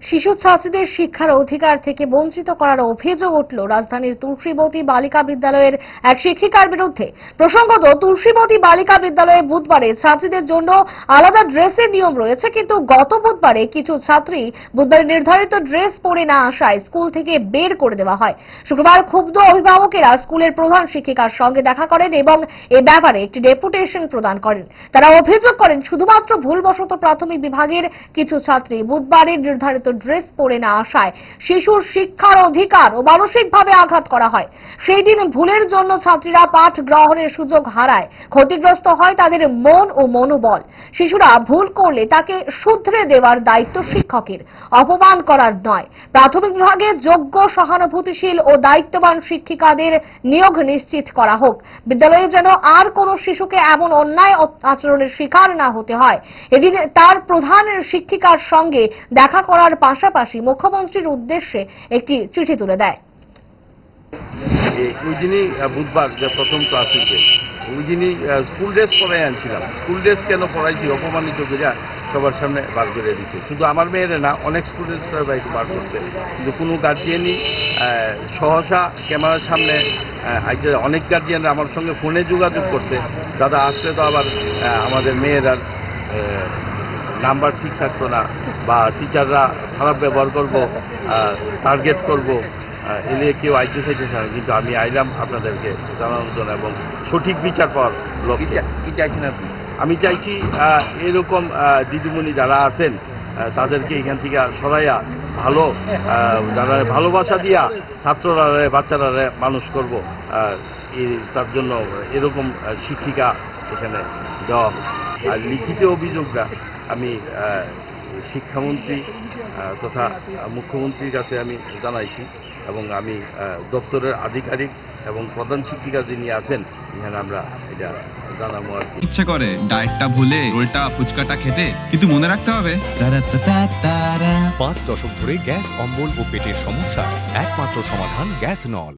শিশু ছাত্রীদের শিক্ষার অধিকার থেকে বঞ্চিত করার অভিযোগ উঠল রাজধানীর তুলসীবতী বালিকা বিদ্যালয়ের এক শিক্ষিকার বিরুদ্ধে। প্রসঙ্গত, তুলসীবতী বালিকা বিদ্যালয়ে বুধবারে ছাত্রীদের জন্য আলাদা ড্রেসের নিয়ম রয়েছে, কিন্তু গত বুধবারে কিছু ছাত্রী বুধবারে নির্ধারিত ড্রেস পরে না আসায় স্কুল থেকে বের করে দেওয়া হয়। শুক্রবার ক্ষুব্ধ অভিভাবকেরা স্কুলের প্রধান শিক্ষিকার সঙ্গে দেখা করেন এবং এ ব্যাপারে একটি ডেপুটেশন প্রদান করেন। তারা অভিযোগ করেন, শুধুমাত্র ভুলবশত প্রাথমিক বিভাগের কিছু ছাত্রী বুধবারের নির্ধারিত ড্রেস পরে না আসায় শিশুর শিক্ষার অধিকার ও মানসিকভাবে আঘাত করা হয়। সেই দিন ভুলের জন্য ছাত্রীরা পাঠ গ্রহণের সুযোগ হারায়। ক্ষতিগ্রস্ত হয় তাদের মন ও মনোবল। শিশুরা ভুল করলে তাকে শুধরে দেওয়ার দায়িত্ব শিক্ষকের। অপমান করার নয়। প্রাথমিক বিভাগে যোগ্য, সহানুভূতিশীল ও দায়িত্ববান শিক্ষিকাদের নিয়োগ নিশ্চিত করা হোক। বিদ্যালয়ে যেন আর কোনো শিশুকে এমন অন্যায় আচরণের শিকার না হতে হয়। এদিন তার প্রধান শিক্ষিকার সঙ্গে দেখা করার পাশাপাশি মুখ্যমন্ত্রীর উদ্দেশ্যে একটি চিঠি তুলে দেয়। ওই দিনই বুধবার যে প্রথম ক্লাস হয়েছে ওই দিনই স্কুল ড্রেস পরাই আনছিলাম। স্কুল ড্রেস কেন পড়াইছি অপমানিত করে সবার সামনে বার করে দিচ্ছে শুধু আমার মেয়েরা না, অনেক স্টুডেন্টসরা বাইক বার করছে। কিন্তু কোনো গার্জিয়ানই সহসা ক্যামেরার সামনে আজকে অনেক গার্জিয়ানরা আমার সঙ্গে ফোনে যোগাযোগ করছে। দাদা আসলে তো আবার আমাদের মেয়েরা নাম্বার ঠিক থাকতো না বা টিচাররা খারাপ ব্যবহার করব টার্গেট করব এলে কেউ আইতে চাইতেছে না। কিন্তু আমি আইলাম আপনাদেরকে জানানোর জন্য এবং সঠিক বিচার পাওয়ার লক্ষ্যে। কি চাইছেন আপনি? আমি চাইছি এরকম দিদিমণি যারা আছেন তাদেরকে এখান থেকে সরাইয়া ভালো যারা ভালোবাসা দিয়া ছাত্ররা বাচ্চারা মানুষ করব তার জন্য এরকম শিক্ষিকা এখানে দেওয়া। আর লিখিত অভিযোগটা আমি শিক্ষামন্ত্রী তথা মুখ্যমন্ত্রীর কাছে আমি জানাইছি এবং আমি দপ্তরের আধিকারিক এবং প্রধান শিক্ষিকা যিনি আছেন এখানে আমরা এটা জানাব আর ইচ্ছে করে ডায়েটটা ভুলে রোলটা ফুচকাটা খেতে কিন্তু মনে রাখতে হবে। পাঁচ দশক ধরে গ্যাস অম্বল ও পেটের সমস্যা একমাত্র সমাধান গ্যাস নল।